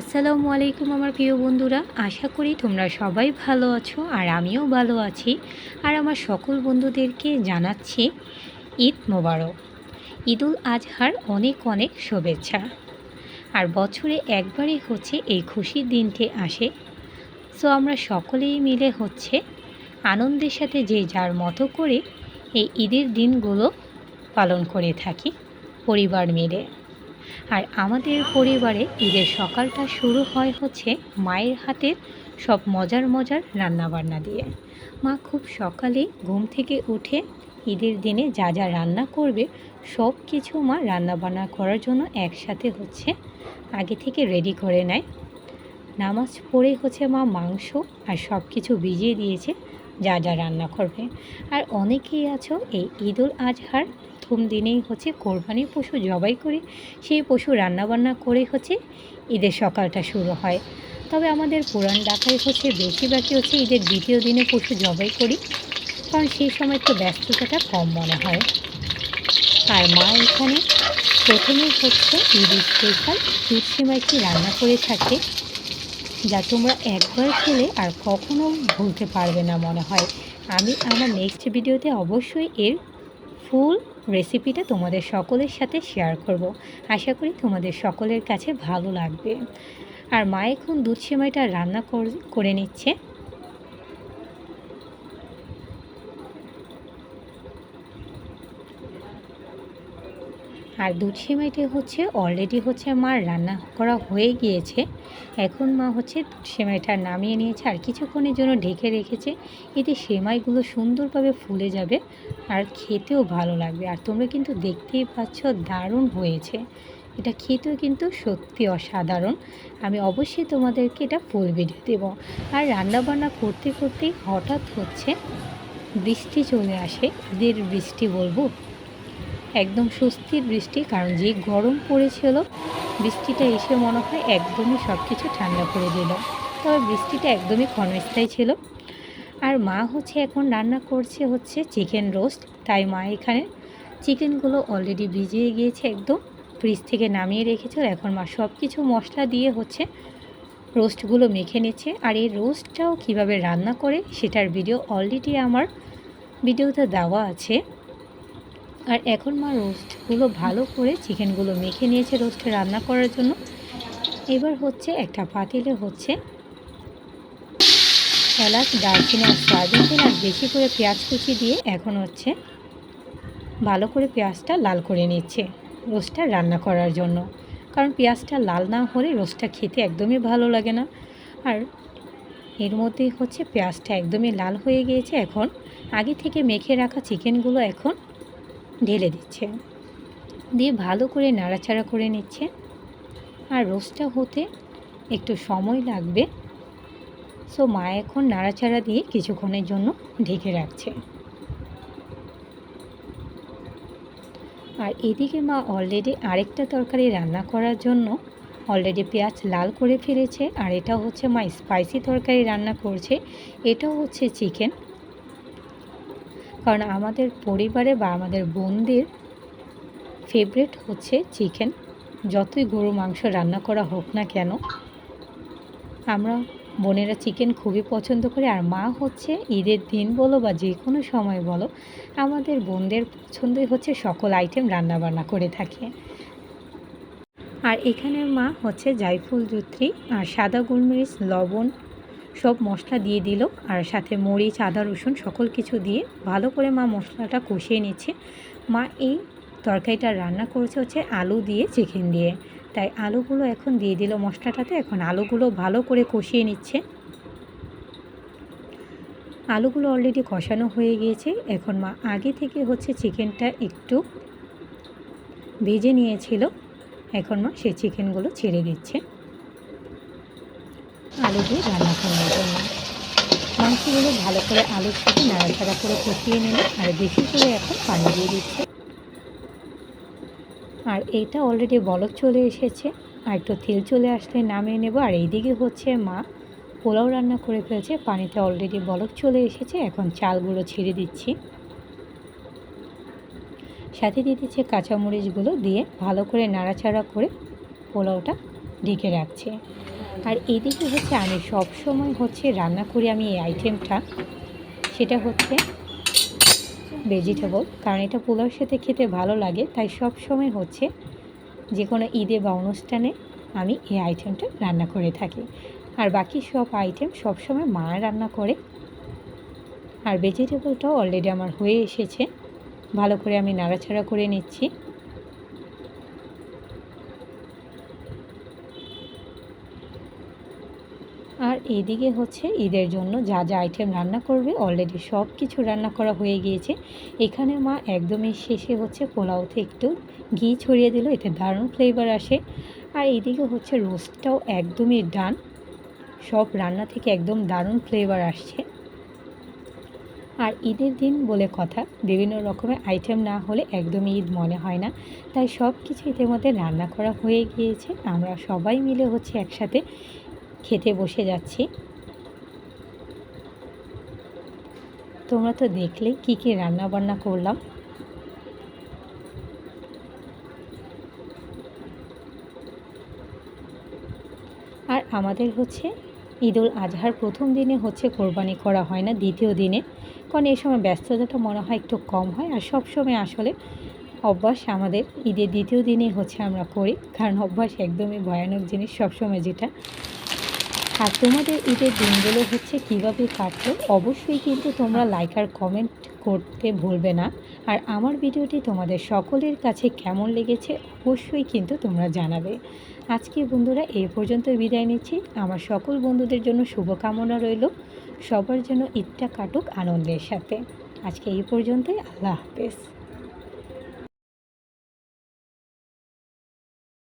আসসালামু আলাইকুম আমার প্রিয় বন্ধুরা, আশা করি তোমরা সবাই ভালো আছো আর আমিও ভালো আছি। আর আমার সকল বন্ধুদেরকে জানাচ্ছি ঈদ মোবারক। ঈদুল আজহার অনেক অনেক শুভেচ্ছা। আর বছরে একবারই হচ্ছে এই খুশির দিনটি আসে। সো আমরা সকলেই মিলে হচ্ছে আনন্দের সাথে যে যার মতো করে এই ঈদের দিনগুলো পালন করে থাকি পরিবার মিলে। আর আমাদের পরিবারে ঈদের সকালটা শুরু হয় হচ্ছে মায়ের হাতের সব মজার মজার রান্নাবান্না দিয়ে। মা খুব সকালে ঘুম থেকে উঠে ঈদের দিনে যা যা রান্না করবে, সব কিছু মা রান্নাবান্না করার জন্য একসাথে হচ্ছে আগে থেকে রেডি করে নেয়। নামাজ পড়ে হচ্ছে মা মাংস আর সব কিছু ভিজিয়ে দিয়েছে। যা যা রান্না করবে। আর অনেকেই আছো, এই ঈদুল আজহার প্রথম দিনেই হচ্ছে কোরবানির পশু জবাই করে, সেই পশু রান্নাবান্না করে হচ্ছে ঈদের সকালটা শুরু হয়। তবে আমাদের পুরান ঢাকায় হচ্ছে বেশিরভাগই হচ্ছে ঈদের দ্বিতীয় দিনে পশু জবাই করি, কারণ সেই সময় একটু ব্যস্ততাটা কম মনে হয়। আর মা এখানে প্রথমেই হচ্ছে ঈদের স্পেশাল দুধ সেমাইটি রান্না করে থাকে। যা তোমরা একবার খেলে আর কখনো ভুলতে পারবে না মনে হয়। আমি আমার নেক্সট ভিডিওতে অবশ্যই এর ফুল রেসিপিটা তোমাদের সকলের সাথে শেয়ার করব। আশা করি তোমাদের সকলের কাছে ভালো লাগবে। আর মা এখন দুধ সেমাইটা রান্না করে নিচ্ছে। আর দুধ সেমাইটি হচ্ছে অলরেডি হচ্ছে মার রান্না করা হয়ে গিয়েছে। এখন মা হচ্ছে দুধ সেমাইটা নামিয়ে নিয়েছে আর কিছুক্ষণের জন্য ঢেকে রেখেছে। এতে সেমাইগুলো সুন্দরভাবে ফুলে যাবে আর খেতেও ভালো লাগবে। আর তোমরা কিন্তু দেখতেই পাচ্ছ দারুণ হয়েছে। এটা খেতেও কিন্তু সত্যি অসাধারণ। আমি অবশ্যই তোমাদেরকে এটা ফুল ভিডিও দেবো। আর রান্নাবান্না করতে, করতেই হঠাৎ হচ্ছে বৃষ্টি চলে আসে। ঈদের বৃষ্টি বলব? একদম স্বস্তির বৃষ্টি, কারণ যে গরম পড়েছিল, বৃষ্টিটা এসে মনে হয় একদমই সব কিছু ঠান্ডা করে দিল। তবে বৃষ্টিটা একদমই ক্ষণস্থায়ী ছিল। আর মা হচ্ছে এখন রান্না করছে হচ্ছে চিকেন রোস্ট। তাই মা এখানে চিকেনগুলো অলরেডি ভিজিয়ে গিয়েছে একদম। ফ্রিজ থেকে নামিয়ে রেখেছিল এখন মা সব কিছু মশলা দিয়ে হচ্ছে রোস্টগুলো মেখে নিচ্ছে। আর এই রোস্টটাও কীভাবে রান্না করে, সেটার ভিডিও অলরেডি আমার ভিডিওতে দেওয়া আছে। আর এখন মা রোস্টগুলো ভালো করে চিকেনগুলো মেখে নিয়েছে রোস্টে রান্না করার জন্য। এবার হচ্ছে একটা পাতিলে হচ্ছে এলাচ, দারচিনি আর সয়াবিন তেল আর বেশি করে পেঁয়াজ কুচি দিয়ে এখন হচ্ছে ভালো করে পেঁয়াজটা লাল করে নিচ্ছে রোস্টটা রান্না করার জন্য। কারণ পেঁয়াজটা লাল না হলে রোস্টটা খেতে একদমই ভালো লাগে না। আর এর মধ্যেই হচ্ছে পেঁয়াজটা একদমই লাল হয়ে গিয়েছে এখন। আগে থেকে মেখে রাখা চিকেনগুলো এখন ঢেলে দিচ্ছে। দিয়ে ভালো করে নাড়াচাড়া করে নিচ্ছে। আর রোস্টটা হতে একটু সময় লাগবে। সো মা এখন নাড়াচাড়া দিয়ে কিছুক্ষণের জন্য ঢেকে রাখছে। আর এদিকে মা অলরেডি আরেকটা তরকারি রান্না করার জন্য অলরেডি পেঁয়াজ লাল করে ফেলেছে। আর এটা হচ্ছে মা স্পাইসি তরকারি রান্না করছে। এটাও হচ্ছে চিকেন কারণ আমাদের পরিবারে বা আমাদের বোনদের ফেভারেট হচ্ছে চিকেন যতই গরু, মাংস রান্না করা হোক না কেন, আমরা বোনেরা চিকেন খুবই পছন্দ করি। আর মা হচ্ছে ঈদের দিন বলো বা যে কোনো সময় বলো, আমাদের বোনদের পছন্দই হচ্ছে সকল আইটেম রান্না বান্না করে থাকে। আর এখানে মা হচ্ছে জায়ফুল জুত্রি। আর সাদা গোলমরিচ, লবণ সব মশলা দিয়ে দিল আর সাথে মরিচ, আদা, রসুন সকল কিছু দিয়ে ভালো করে মা মশলাটা কষিয়ে নিচ্ছে। মা এই তরকারিটা রান্না করেছে হচ্ছে আলু দিয়ে চিকেন দিয়ে। তাই আলুগুলো এখন দিয়ে দিল মশলাটাতে। এখন আলুগুলো ভালো করে কষিয়ে নিচ্ছে। আলুগুলো অলরেডি কষানো হয়ে গিয়েছে। এখন মা আগে থেকে হচ্ছে চিকেনটা একটু ভেজে নিয়েছিল। এখন মা সেই চিকেনগুলো ছেড়ে দিচ্ছে। আলু দিয়ে রান্না করার জন্য মাংসগুলো ভালো করে আলুর সাথে নাড়াচাড়া করে কষিয়ে নিল আর বেশি করে এখন পানি দিয়ে দিচ্ছে। আর এটা অলরেডি বলক চলে এসেছে। আর একটু তেল চলে আসলে নামিয়ে নেব। আর এইদিকে হচ্ছে মা পোলাও রান্না করে ফেলেছে। পানিতে অলরেডি বলক চলে এসেছে। এখন চালগুলো ছেড়ে দিচ্ছি। সাথে দিয়ে দিচ্ছে কাঁচামরিচগুলো দিয়ে ভালো করে নাড়াচাড়া করে পোলাওটা ঢেকে রাখছে। আর এদিকে হচ্ছে আমি সব সময় হচ্ছে রান্না করি আমি এই আইটেমটা সেটা হচ্ছে ভেজিটেবল কারণ এটা পোলাওর সাথে খেতে ভালো লাগে, তাই সব সময় হচ্ছে যে কোনো ঈদে বা অনুষ্ঠানে আমি এই আইটেমটা রান্না করে থাকি। আর বাকি সব আইটেম সবসময় মা রান্না করে। আর ভেজিটেবলটাও অলরেডি আমার হয়ে এসেছে। ভালো করে আমি নাড়াচাড়া করে নিচ্ছি। আর এদিকে হচ্ছে ঈদের জন্য যা যা আইটেম রান্না করবে অলরেডি সব কিছু রান্না করা হয়ে গিয়েছে। এখানে মা একদমই শেষে হচ্ছে পোলাওতে একটু ঘি ছড়িয়ে দিল, এতে দারুণ ফ্লেভার আসে। আর এদিকে হচ্ছে রোস্টটাও একদমই ডান সব রান্না থেকে একদম দারুণ ফ্লেভার আসছে। আর ঈদের দিন বলে কথা, বিভিন্ন রকমের আইটেম না হলে একদমই ঈদ মনে হয় না। তাই সব কিছু ঈদের মধ্যে রান্না করা হয়ে গিয়েছে। আমরা সবাই মিলে হচ্ছে একসাথে খেতে বসে যাচ্ছি। তোমরা তো দেখলে কি কি রান্না বান্না করলাম। আর আমাদের হচ্ছে ঈদুল আজহার প্রথম দিনে হচ্ছে কোরবানি করা হয় না, দ্বিতীয় দিনে। কারণ এই সময় ব্যস্ততাটা মনে হয় একটু কম হয়। আর সব সময় আসলে অভ্যাস আমাদের ঈদের দ্বিতীয় দিনে হচ্ছে আমরা করি। কারণ অভ্যাস একদমই ভয়ানক জিনিস সবসময় যেটা। আর তোমাদের ঈদের দিনগুলো হচ্ছে কীভাবে কাটলো, অবশ্যই কিন্তু তোমরা লাইক আর কমেন্ট করতে ভুলবে না। আর আমার ভিডিওটি তোমাদের সকলের কাছে কেমন লেগেছে, অবশ্যই কিন্তু তোমরা জানাবে। আজকে বন্ধুরা এই পর্যন্ত বিদায় নিচ্ছি। আমার সকল বন্ধুদের জন্য শুভকামনা রইল। সবার জন্য ঈদটা কাটুক আনন্দের সাথে। আজকে এই পর্যন্তই। আল্লাহ হাফেজ।